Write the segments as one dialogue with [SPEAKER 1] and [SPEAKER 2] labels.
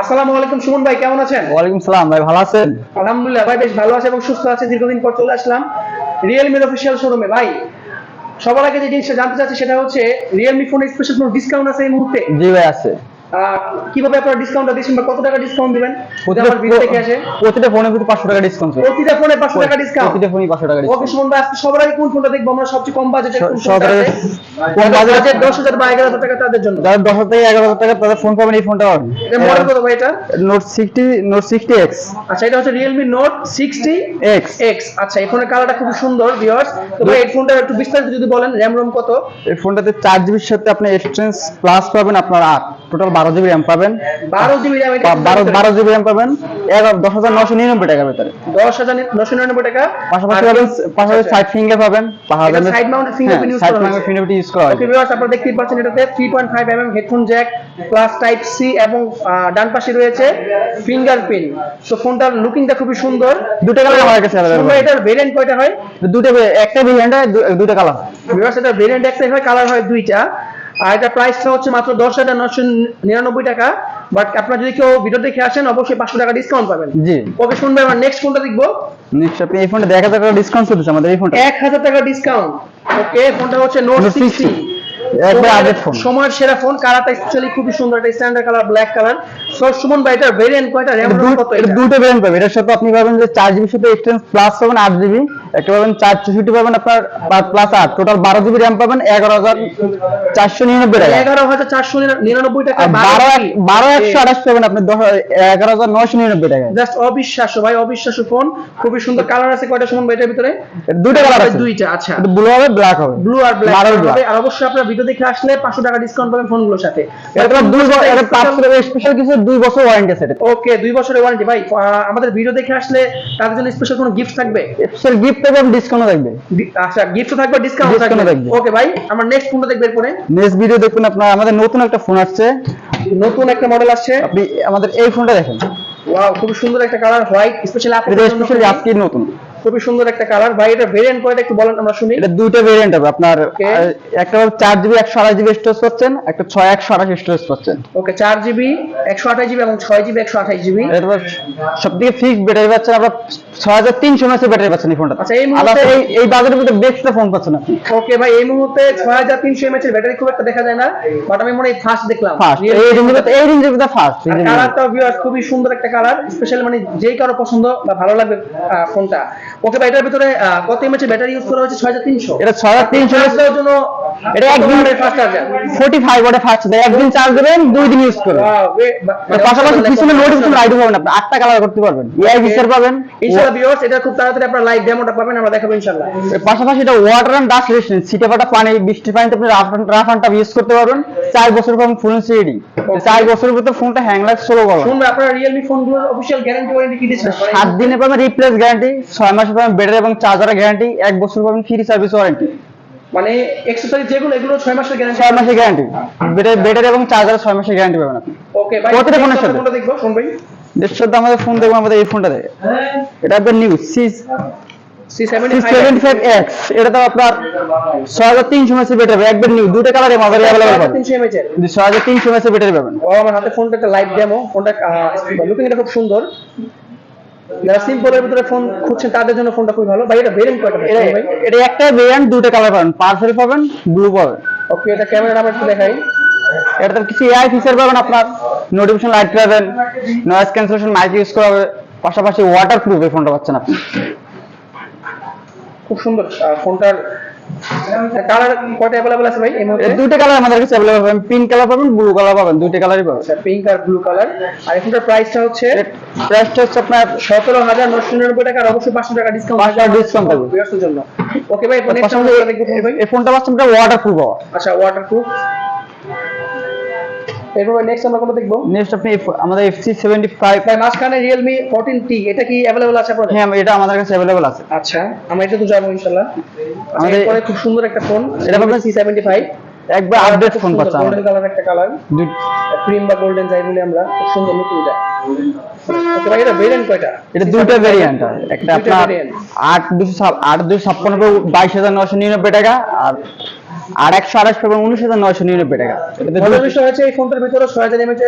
[SPEAKER 1] আসসালামু আলাইকুম সুমন ভাই কেমন আছেন?
[SPEAKER 2] ওয়ালাইকুম সালাম ভাই ভালো আছেন?
[SPEAKER 1] আলহামদুলিল্লাহ ভাই বেশ ভালো আছে এবং সুস্থ আছে। দীর্ঘদিন পর চলে আসলাম রিয়েলমির অফিসিয়াল শোরুমে ভাই সবার আগে যে জিনিসটা জানতে চাচ্ছি সেটা হচ্ছে রিয়েলমি ফোনে স্পেশাল কোনো ডিসকাউন্ট আছে এই মুহূর্তে?
[SPEAKER 2] জি ভাই আছে।
[SPEAKER 1] কীভাবে আপনারা ডিসকাউন্টটা দিচ্ছেন বা কত টাকা ডিসকাউন্ট দিবেন? আমার ভিডিও দেখে আসে।
[SPEAKER 2] প্রতিটা ফোনে কিন্তু পাঁচশো টাকা ডিসকাউন্ট
[SPEAKER 1] প্রতিটা ফোনে পাঁচশো টাকা ডিসকাউন্ট
[SPEAKER 2] প্রতিটা ফোনই পাঁচশো টাকা
[SPEAKER 1] ওকে সুমন ভাই আজকে সবার আগে কোন ফোনটা দেখব? আমরা সবচেয়ে কম কোন ফোনটা আছে? বাজেট বা টাকা তাদের জন্য।
[SPEAKER 2] যারা থেকে টাকা তাদের ফোন পাবেন এই ফোনটা পাবেন
[SPEAKER 1] এটা মডেল কত ভাই এটা?
[SPEAKER 2] Note sixty note sixty X
[SPEAKER 1] আচ্ছা এটা হচ্ছে Realme note sixty
[SPEAKER 2] X
[SPEAKER 1] X আচ্ছা এই ফোনের কালারটা খুব সুন্দর ভিউয়ার্স তো ভাই এই ফোনটা একটু বিস্তারিত যদি বলেন র্যাম রোম কত?
[SPEAKER 2] এই ফোনটাতে চার জিবির সাথে আপনি এক্সচেঞ্জ প্লাস পাবেন আপনার আট। টোটাল বারো জিবি র্যাম পাবেন।
[SPEAKER 1] বারো জিবি র্যাম
[SPEAKER 2] বারো বারো জিবি র্যাম পাবেন। এগারো দশ হাজার নশো নিরানব্বই টাকার ভেতরে।
[SPEAKER 1] দশ হাজার নশো নিরানব্বই টাকা।
[SPEAKER 2] পাশাপাশি পাবেন পাশাপাশি
[SPEAKER 1] আচ্ছা।
[SPEAKER 2] সাইড ফিঙ্গার পাবেন। সাইড
[SPEAKER 1] করা।
[SPEAKER 2] ফিঙ্গার ইউজ করা
[SPEAKER 1] ওকে
[SPEAKER 2] হয়েছে।
[SPEAKER 1] ভিউয়ার্স আপনারা দেখতেই পাচ্ছেন এটাতে 3.5 mm headphone jack plus type C এবং ডান পাশে রয়েছে ফিঙ্গারপ্রিন্ট তো ফোনটার লুকিংটা খুবই সুন্দর।
[SPEAKER 2] দুটো কালার কাছে
[SPEAKER 1] সুন্দর, এটার ভেরিয়েন্ট কয়টা হয়?
[SPEAKER 2] দুটো একটা ভেরিয়েন্ট দুটো কালার
[SPEAKER 1] ভিউয়ার্স এটা ভেরিয়েন্ট একটাই হয় কালার হয় দুইটা। আর এটা প্রাইসটা হচ্ছে মাত্র দশ হাজার নশো নিরানব্বই টাকা। বাট আপনারা যদি কেউ ভিডিও দেখে আসেন অবশ্যই পাঁচশো টাকা ডিসকাউন্ট পাবেন।
[SPEAKER 2] জি।
[SPEAKER 1] ওকে শুনবে আমার নেক্সট কোনটা দেখব?
[SPEAKER 2] নেক্সট আপনি এই ফোনটা দেখা টাকা ডিসকাউন্ট চলতেছে আমাদের এই ফোনটা
[SPEAKER 1] এক হাজার টাকা ডিসকাউন্ট ওকে ফোনটা হচ্ছে নোট সিক্সটি
[SPEAKER 2] 60 একবার আপডেট ফোন
[SPEAKER 1] সময়ের সেরা ফোন কালারটা স্পেশালি খুবই সুন্দর এটা standard colour black colour so Suman ভাই এটার ভেরিয়েন্ট কয়টা? র্যাম কত
[SPEAKER 2] এটা দুটো ভেরিয়েন্ট পাবেন এটার সাথে আপনি পাবেন যে চার জিবির সাথে এক্সটেন্স প্লাস পাবেন আট জিবি একটা পাবেন চার চৌষট্টি পাবেন আপনার প্লাস আট। টোটাল বারো জিবি র্যাম পাবেন এগারো হাজার চারশো নিরানব্বই টাকা।
[SPEAKER 1] এগারো হাজার চারশো নিরানব্বই টাকা
[SPEAKER 2] বারো বারো একশো আঠাশ পাবেন আপনি এগারো হাজার নয়শো নিরানব্বই টাকা
[SPEAKER 1] জাস্ট অবিশ্বাস্য ভাই অবিশ্বাস্য ফোন খুবই সুন্দর কালার আছে কয়টা সুমন ভাই এটার ভিতরে?
[SPEAKER 2] দুটো কালার আছে।
[SPEAKER 1] দুইটা আচ্ছা।
[SPEAKER 2] ব্লু হবে ব্ল্যাক হবে।
[SPEAKER 1] ব্লু আর ব্ল্যাক হবে আর অবশ্যই আপনার ভিডিও দেখে আসলে পাঁচশো টাকা ডিসকাউন্ট পাবেন ফোনগুলোর সাথে।
[SPEAKER 2] এটা দুই বছর এটা স্পেশাল কিছু দুই বছর ওয়ারেন্টি আছে
[SPEAKER 1] ওকে দুই বছরের ওয়ারেন্টি ভাই আমাদের ভিডিও দেখে আসলে তাদের জন্য স্পেশাল কোনো গিফট থাকবে?
[SPEAKER 2] স্পেশাল গিফট থাকবে ডিসকাউন্ট থাকবে।
[SPEAKER 1] আচ্ছা গিফট থাকবে ডিসকাউন্ট থাকবে। ওকে ভাই আমরা নেক্সট ফোনটা দেখবে এরপরে
[SPEAKER 2] নেক্সট ভিডিও দেখুন আপনার আমাদের নতুন একটা ফোন আসছে।
[SPEAKER 1] নতুন একটা মডেল আসছে।
[SPEAKER 2] আপনি আমাদের এই ফোনটা দেখেন।
[SPEAKER 1] ওয়াও খুব সুন্দর একটা কালার হোয়াইট স্পেশালি
[SPEAKER 2] এটা স্পেশালি আজকে নতুন।
[SPEAKER 1] খুবই সুন্দর একটা কালার ভাই এটা ভেরিয়েন্ট কয়টা একটু বলেন আমরা শুনি।
[SPEAKER 2] এটা দুইটা ভেরিয়েন্ট হবে। আপনার একটা হবে চার জিবি একশো আঠাশ জিবি স্টোরেজ পাচ্ছেন একটা ছয় একশো আঠাশ স্টোরেজ পাচ্ছেন।
[SPEAKER 1] ওকে চার জিবি একশো আঠাশ জিবি এবং ছয় জিবি একশো আঠাশ জিবি
[SPEAKER 2] এরপর সব থেকে ফিক্সড ব্যাটারি পাচ্ছেন। আপনার এমএস ব্যাটারি পাচ্ছেন এই ফোনটা।
[SPEAKER 1] আচ্ছা, এই মুহূর্তে-
[SPEAKER 2] এই এই বাজারের মধ্যে বেস্ট ফোন পাচ্ছেন আপনি।
[SPEAKER 1] ওকে ভাই এই মুহূর্তে ছয় হাজার এর ব্যাটারি খুব একটা দেখা যায় না বাট আমি মনে হয় ফার্স্ট দেখলাম।
[SPEAKER 2] এই রেঞ্জের এই রেঞ্জের মধ্যে ফার্স্ট
[SPEAKER 1] কালারটা ভিউয়ার্স খুবই সুন্দর একটা কালার স্পেশালি মানে যেই কারও পছন্দ বা ভালো লাগবে ফোনটা। ওকে ভাই এটার ভিতরে কত এমএচ এর ব্যাটারি ইউজ করা হয়েছে? ছয় হাজার তিনশো?
[SPEAKER 2] এটা ছয় হাজার তিনশো
[SPEAKER 1] জন্য
[SPEAKER 2] এটা একদিন ফোর্টি ফাইভ ওয়াটে ফার্স্ট দেয় একদিন চার্জ দেবেন দুই দিন ইউজ করবেন। পাশাপাশি পিছনে নোটিফিকেশন লাইট পাবেন আপনি। আটটা কালার করতে পারবেন। এআই ফিচার পাবেন।
[SPEAKER 1] ইনশাআল্লাহ ভিউয়ার্স এটা খুব তাড়াতাড়ি আপনার লাইভ ডেমোটা পাবেন আমরা দেখাবো ইনশাআল্লাহ
[SPEAKER 2] পাশাপাশি এটা ওয়াটার অ্যান্ড ডাস্ট রেজিস্ট্যান্ট সিটে ফাটা পানি বৃষ্টির পানিতে আপনি rough rough and tough use করতে পারবেন। চার বছর ফুল সিডি চার ভিতরে ফোনটা হ্যাং লাগ ষোলো করবেন
[SPEAKER 1] শুনবে আপনারা রিয়েলমি ফোনগুলোর অফিসিয়াল গ্যারান্টি ওয়ারেন্টি কি দিচ্ছেন
[SPEAKER 2] সাত দিনে পাবেন রিপ্লেস গ্যারান্টি ছয় মাসে পাবেন ব্যাটারি এবং চার্জারের গ্যারান্টি এক বছর পাবেন ফ্রি সার্ভিস ওয়ারেন্টি
[SPEAKER 1] মানে এক্সেসরি যেগুলো এগুলো ছয় মাসের গ্যারান্টি
[SPEAKER 2] ছয় মাসের গ্যারান্টি ব্যাটারি ব্যাটারি এবং চার্জারের ছয় মাসের গ্যারান্টি পাবেন আপনি।
[SPEAKER 1] ওকে ভাই
[SPEAKER 2] প্রতিটা ফোনের সাথে।
[SPEAKER 1] কোনটা দেখব? শুন ভাই।
[SPEAKER 2] এর সাথে আমাদের ফোন দেখব আমাদের এই ফোনটা দেখে। এটা আপনার নিউ সি এটা তো আপনার ছয় হাজার তিনশো মেসি ব্যাটারি একবার নিউ দুটো কালারে আমাদের অ্যাভেলেবল পাবেন।
[SPEAKER 1] তিনশো এমএচ এর
[SPEAKER 2] ছয় হাজার তিনশো মেসি ব্যাটারি পাবেন।
[SPEAKER 1] ও আমার হাতে ফোনটা একটা লাইভ ডেমো ফোনটা লুকিং এটা খুব সুন্দর। যারা সিম্পলের ভিতরে ফোন খুঁজছেন তাদের জন্য ফোনটা খুবই ভালো। ভাই এটা ভেরিয়েন্ট কয়টা ভাই?
[SPEAKER 2] এটা এটা একটা ভেরিয়েন্ট দুটো কালার পাবেন। পার্পল পাবেন ব্লু পাবেন।
[SPEAKER 1] ওকে এটা ক্যামেরা নাম্বার একটু দেখাই।
[SPEAKER 2] এটাতে কিছু এআই ফিচার পাবেন আপনার নোটিফিকেশন লাইট পাবেন নয়েজ ক্যান্সেলেশন মাইক ইউজ করা হবে পাশাপাশি ওয়াটার প্রুফ এই ফোনটা পাচ্ছেন আপনি।
[SPEAKER 1] খুব সুন্দর ফোনটার কালার কয়টা অ্যাভেলেবল আছে ভাই? এই মুহূর্তে?
[SPEAKER 2] দুটো কালার আমাদের কাছে অ্যাভেলেবল পাবেন। পিঙ্ক কালার পাবেন ব্লু কালার পাবেন দুটো কালারই পাবেন।
[SPEAKER 1] আচ্ছা পিঙ্ক আর ব্লু কালার আর এই প্রাইসটা হচ্ছে?
[SPEAKER 2] প্রাইসটা হচ্ছে আপনার
[SPEAKER 1] সতেরো হাজার নশো নিরানব্বই টাকা আর অবশ্যই পাঁচশো টাকা ডিসকাউন্ট
[SPEAKER 2] পাঁচশো টাকা discount থাকবে।
[SPEAKER 1] ভিউয়ার্সের জন্য। ওকে ভাই নেক্সট আমরা দেখব ভাই
[SPEAKER 2] এই ফোনটা পাচ্ছেন আপনার ওয়াটার প্রুফ পাওয়া
[SPEAKER 1] আচ্ছা ওয়াটারপ্রুফ এরপর নেক্সট আমরা কোনটা দেখব?
[SPEAKER 2] নেক্সট আপনি আমাদের এফসি সেভেন্টি ফাইভ
[SPEAKER 1] ভাই মাঝখানে রিয়েলমি ফোরটিন টি এটা কি অ্যাভেলেবল আছে
[SPEAKER 2] হ্যাঁ এটা আমাদের কাছে অ্যাভেলেবল আছে।
[SPEAKER 1] আচ্ছা আমরা এটা তো যাব ইনশাল্লাহ
[SPEAKER 2] আমাদের-
[SPEAKER 1] এরপরে খুব সুন্দর একটা ফোন
[SPEAKER 2] এটা পাবেন
[SPEAKER 1] সি সেভেন্টি ফাইভ
[SPEAKER 2] একবার আপডেট ফোন পাচ্ছেন
[SPEAKER 1] গোল্ডেন কালার একটা কালার ক্রিম বা গোল্ডেন যাই বলি আমরা খুব সুন্দর লুকিং এটা এটা ভেরিয়েন্ট কয়টা?
[SPEAKER 2] এটা দুইটা ভেরিয়েন্ট একটা আপনার আট দুশো আট দুশো ছাপ্পান্ন বাইশ হাজার নশো নিরানব্বই টাকা আর আর একশো আঠাশ পাবেন উনিশ হাজার নয়শো নিরানব্বই টাকা।
[SPEAKER 1] মজার বিষয় হচ্ছে এই ফোনটার ভিতরে ছয় হাজার এমএচ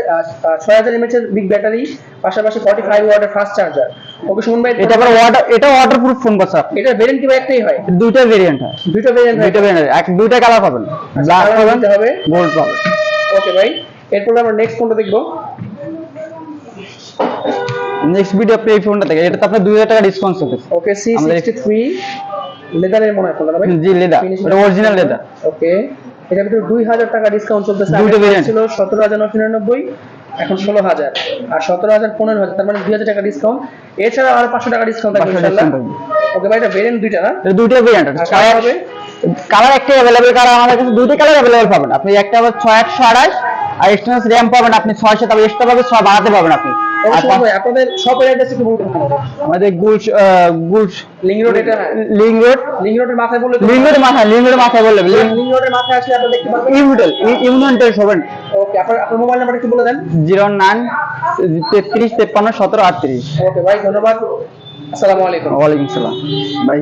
[SPEAKER 1] ছয় হাজার এমএচ এর বিগ ব্যাটারি পাশাপাশি ফর্টি ফাইভ ওয়াটের ফাস্ট চার্জার ওকে সুমন ভাই
[SPEAKER 2] এটা আবার ওয়াটার এটা ওয়াটার প্রুফ ফোন আপনি
[SPEAKER 1] এটা ভেরিয়েন্ট কি একটাই হয়?
[SPEAKER 2] দুইটা ভেরিয়েন্ট হয়।
[SPEAKER 1] দুটো ভেরিয়েন্ট
[SPEAKER 2] দুইটা ভেরিয়েন্ট এক দুইটা কালার পাবেন। ব্ল্যাক পাবেন
[SPEAKER 1] হবে।
[SPEAKER 2] গোল্ড পাবেন।
[SPEAKER 1] ওকে ভাই এরপর আমরা নেক্সট ফোনটা দেখব।
[SPEAKER 2] নেক্সট ভিডিও আপনি এই ফোনটা দেখেন। এটা তো আপনার দুই হাজার টাকা ডিসকাউন্ট চলতেছে।
[SPEAKER 1] ওকে সি সিক্সটি থ্রি লেদারের মনে হয় ভাই?
[SPEAKER 2] জি লেদার। এটা অরিজিনাল লেদার।
[SPEAKER 1] ওকে। এটা ভিতরে দুই হাজার টাকা ডিসকাউন্ট চলতেছে। আগে
[SPEAKER 2] variant।
[SPEAKER 1] ছিল সতেরো হাজার নশো নিরানব্বই এখন ষোলো হাজার। আর সতেরো হাজার পনেরো হাজার তার মানে দুই হাজার টাকা ডিসকাউন্ট এছাড়া আর পাঁচশো টাকা ডিসকাউন্ট থাকবে
[SPEAKER 2] 500
[SPEAKER 1] ইনশাল্লাহ ওকে ভাই এটা ভেরিয়েন্ট দুইটা না?
[SPEAKER 2] দুইটা ভেরিয়েন্ট
[SPEAKER 1] colour হবে?
[SPEAKER 2] কালার একটাই অ্যাভেলেবেল কালার আমাদের কাছে দুইটা কালার অ্যাভেলেবেল পাবেন। আপনি একটা আবার ছয় একশো আড়াই আর এক্সটেন্স র্যাম পাবেন আপনি ছয় সাত এক্সট্রা পাবেন ছয় বাড়াতে পাবেন আপনি।
[SPEAKER 1] আপনাদের শপের অ্যাড্রেস একটু বলতে হবে
[SPEAKER 2] আমাদের গুল গুল
[SPEAKER 1] লিঙ্ক রোড এটা
[SPEAKER 2] লিং রোড
[SPEAKER 1] লিঙ্ক রোডের মাথায় বললে
[SPEAKER 2] লিং রোডের মাথায় লিং রোডের মাথায় বললে
[SPEAKER 1] লিঙ্ক রোডের মাথায় আসলে আপনি দেখতে পারবেন।
[SPEAKER 2] ইউনিটেল ইউনিটেল সবেন
[SPEAKER 1] ওকে আপনার আপনার মোবাইল নাম্বার একটু বলে দেন।
[SPEAKER 2] জিরো নাইন তেত্রিশ তেপ্পান্ন সতেরো আটত্রিশ।
[SPEAKER 1] ওকে ভাই ধন্যবাদ। আসসালামু আলাইকুম।
[SPEAKER 2] ওয়ালাইকুম সালাম। ভাই